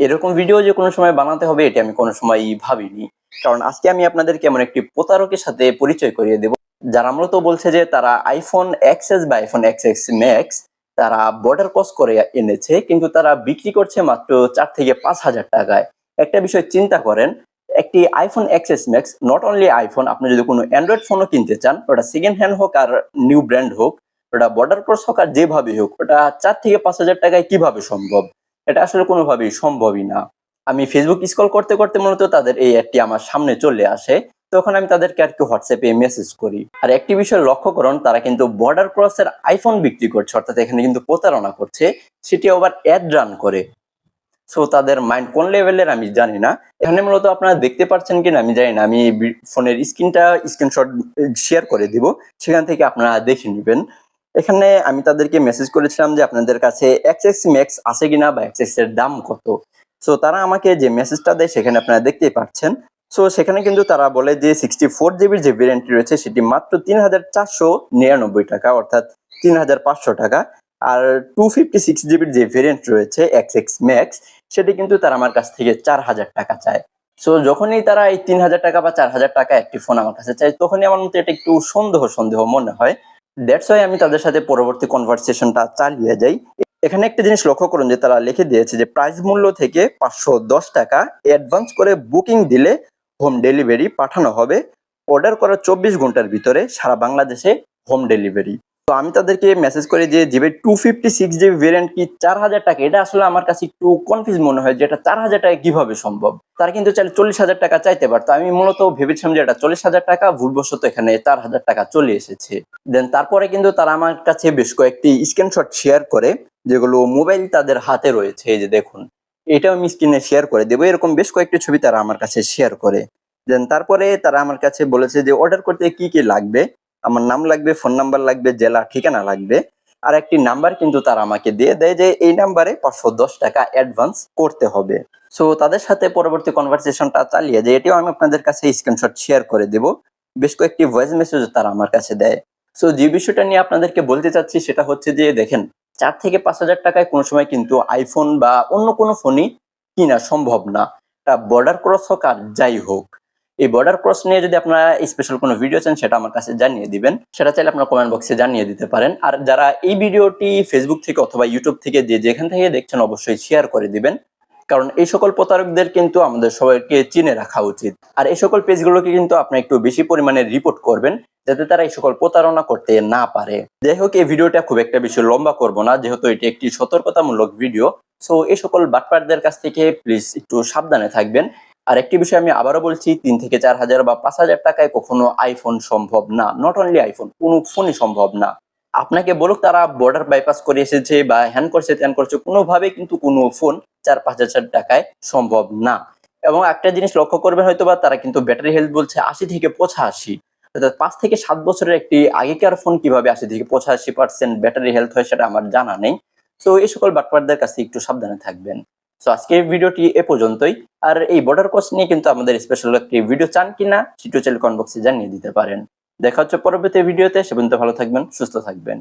এরকম ভিডিও যে কোনো সময় বানাতে হবে, এটি আমি কোনো সময় ভাবিনি। কারণ আজকে আমি আপনাদেরকে এমন একটি প্রতারকের সাথে পরিচয় করিয়ে দেব, যারা মূলত বলছে যে তারা আইফোন এক্সএস বা আইফোন এক্স ম্যাক্স তারা বর্ডার ক্রস করে এনেছে, কিন্তু তারা বিক্রি করছে মাত্র চার থেকে পাঁচ হাজার টাকায়। একটা বিষয় চিন্তা করেন, একটি iPhone XS Max not only iPhone আপনি যদি কোনো অ্যান্ড্রয়েড ফোনও কিনতে চান, ওটা সেকেন্ড হ্যান্ড হোক আর নিউ ব্র্যান্ড হোক, ওটা বর্ডার ক্রস হোক আর যেভাবে হোক, ওটা চার থেকে পাঁচ হাজার টাকায় কীভাবে সম্ভব? এটা আসলে কোনোভাবেই সম্ভবই না। আমি ফেসবুক স্কল করতে করতে মূলত তাদের এই অ্যাডটি আমার সামনে চলে আসে। তখন আমি তাদেরকে আর কি হোয়াটসঅ্যাপে মেসেজ করি। আর একটি বিষয় লক্ষ্য করুন, তারা কিন্তু বর্ডার ক্রসের আইফোন বিক্রি করছে, অর্থাৎ এখানে কিন্তু প্রতারণা করছে। সেটি আবার অ্যাড রান করে। সো তাদের মাইন্ড কোন লেভেলের আমি জানি না। এখানে মূলত আপনারা দেখতে পাচ্ছেন কিনা আমি জানি না। আমি ফোনের স্ক্রিনটা স্ক্রিনশট শেয়ার করে দিব। সেখান থেকে আপনারা দেখে নেবেন। এখানে আমি তাদেরকে মেসেজ করেছিলাম যে আপনাদের কাছে এক্স ম্যাক্স আছে কিনা বা এক্সের দাম কত। সো তারা আমাকে যে মেসেজটা দেয় সেখানে আপনারা দেখতেই পাচ্ছেন। সো সেখানে কিন্তু তারা বলে যে সিক্সটি ফোর জিবির যে ভেরিয়েন্টটি রয়েছে সেটি মাত্র তিন হাজার চারশো নিরানব্বই টাকা, অর্থাৎ তিন হাজার পাঁচশো টাকা। আর টু ফিফটি সিক্স জিবির যে ভেরিয়েন্ট রয়েছে এক্স এক্স ম্যাক্স সেটি কিন্তু তারা আমার কাছ থেকে চার হাজার টাকা চায়। সো যখনই তারা এই তিন হাজার টাকা বা চার হাজার টাকা একটি ফোন আমার কাছে চায়, তখনই আমার মধ্যে এটা একটু সন্দেহ সন্দেহ মনে হয়। দ্যাটস ওয়াই আমি তাদের সাথে পরবর্তী কনভারসেশনটা চালিয়ে যাই। এখানে একটা জিনিস লক্ষ্য করুন যে, তারা লিখে দিয়েছে যে প্রাইস মূল্য থেকে পাঁচশো দশ টাকা অ্যাডভান্স করে বুকিং দিলে হোম ডেলিভারি পাঠানো হবে। অর্ডার করার চব্বিশ ঘণ্টার ভিতরে সারা বাংলাদেশে হোম ডেলিভারি তো আমি তাদেরকে মেসেজ করি যে, GB two fifty six GB variant কি চার হাজার টাকা? এটা আসলে আমার কাছে একটু কনফিউজ মনে হয় যে এটা চার হাজার টাকা কীভাবে সম্ভব? তারা কিন্তু চাইলে চল্লিশ হাজার টাকা চাইতে পারতো। আমি মূলত ভেবেছিলাম যে এটা চল্লিশ হাজার টাকা, ভুলবশত এখানে চার হাজার টাকা চলে এসেছে। দেন তারপরে কিন্তু তারা আমার কাছে বেশ কয়েকটি স্ক্রিনশট শেয়ার করে, যেগুলো মোবাইল তাদের হাতে রয়েছে। এই যে দেখুন, এটাও আমি স্ক্রিনে শেয়ার করে দেবো। এরকম বেশ কয়েকটি ছবি তারা আমার কাছে শেয়ার করে। দেন তারপরে তারা আমার কাছে বলেছে যে অর্ডার করতে কি কি লাগবে? আমার নাম লাগবে, ফোন নাম্বার লাগবে, জেলা ঠিকানা লাগবে। আর একটি নাম্বার কিন্তু তারা আমাকে দিয়ে দেয় যে এই নাম্বারে পাঁচশো দশ টাকা অ্যাডভান্স করতে হবে। সো তাদের সাথে পরবর্তী কনভারসেশনটা চালিয়ে যে এটিও আমি আপনাদের কাছে স্ক্রিনশট শেয়ার করে দেব। বেশ কয়েকটি ভয়েস মেসেজ তারা আমার কাছে দেয়। সো যে বিষয়টা নিয়ে আপনাদেরকে বলতে চাচ্ছি সেটা হচ্ছে যে, দেখেন, চার থেকে পাঁচ হাজার টাকায় কোনো সময় কিন্তু আইফোন বা অন্য কোনো ফোনই কিনা সম্ভব না। তা বর্ডার ক্রস হোক আর যাই হোক এই বর্ডার ক্রস নিয়ে যদি আপনারা স্পেশাল কোনো ভিডিও চান, সেটা আমার কাছে জানিয়ে দিবেন। সেটা চাইলে আপনার কমেন্ট বক্সে জানিয়ে দিতে পারেন। আর যারা এই ভিডিওটি ফেসবুক থেকে অথবা ইউটিউব থেকে যে যেখান থেকে দেখছেন, অবশ্যই শেয়ার করে দিবেন। কারণ এই সকল প্রতারকদের কিন্তু আমাদের সবাইকে চিনে রাখা উচিত। আর এই সকল পেজগুলোকে কিন্তু আপনি একটু বেশি পরিমাণে রিপোর্ট করবেন, যাতে তারা এই সকল প্রতারণা করতে না পারে। যাই হোক, এই ভিডিওটা খুব একটা বেশি লম্বা করব না, যেহেতু এটি একটি সতর্কতামূলক ভিডিও সো এই সকল বাটপারদের কাছ থেকে প্লিজ একটু সাবধানে থাকবেন। আর একটি বিষয় আমি আবারও বলছি, তিন থেকে চার হাজার বা পাঁচ হাজার টাকায় কখনো আইফোন সম্ভব না। নট অনলি আইফোন কোনো ফোনই সম্ভব না। আপনাকে বলুক, তারা বর্ডার বাইপাস করে এসেছে বা হ্যান করছে ত্যান করছে কোনোভাবে কিন্তু কোনো ফোন চার, পাঁচ হাজার টাকায় সম্ভব না। এবং একটা জিনিস লক্ষ্য করবেন হয়তো বা তারা কিন্তু ব্যাটারি হেলথ বলছে আশি থেকে পঁচাশি। অর্থাৎ পাঁচ থেকে সাত বছরের একটি আগেকার ফোন কীভাবে আশি থেকে পঁচাশি পার্সেন্ট ব্যাটারি হেলথ হয় সেটা আমার জানা নেই। তো এই সকল বাটপারদের কাছে একটু সাবধানে থাকবেন। তো আজকের ভিডিওটি এ পর্যন্তই। আর এই বর্ডার কোর্স নিয়ে কিন্তু আমাদের স্পেশাল একটি ভিডিও চান কিনা, সেটিও চাইলে কমেন্ট বক্সে জানিয়ে দিতে পারেন। দেখা হচ্ছে পরবর্তী ভিডিওতে, সে পর্যন্ত ভালো থাকবেন, সুস্থ থাকবেন।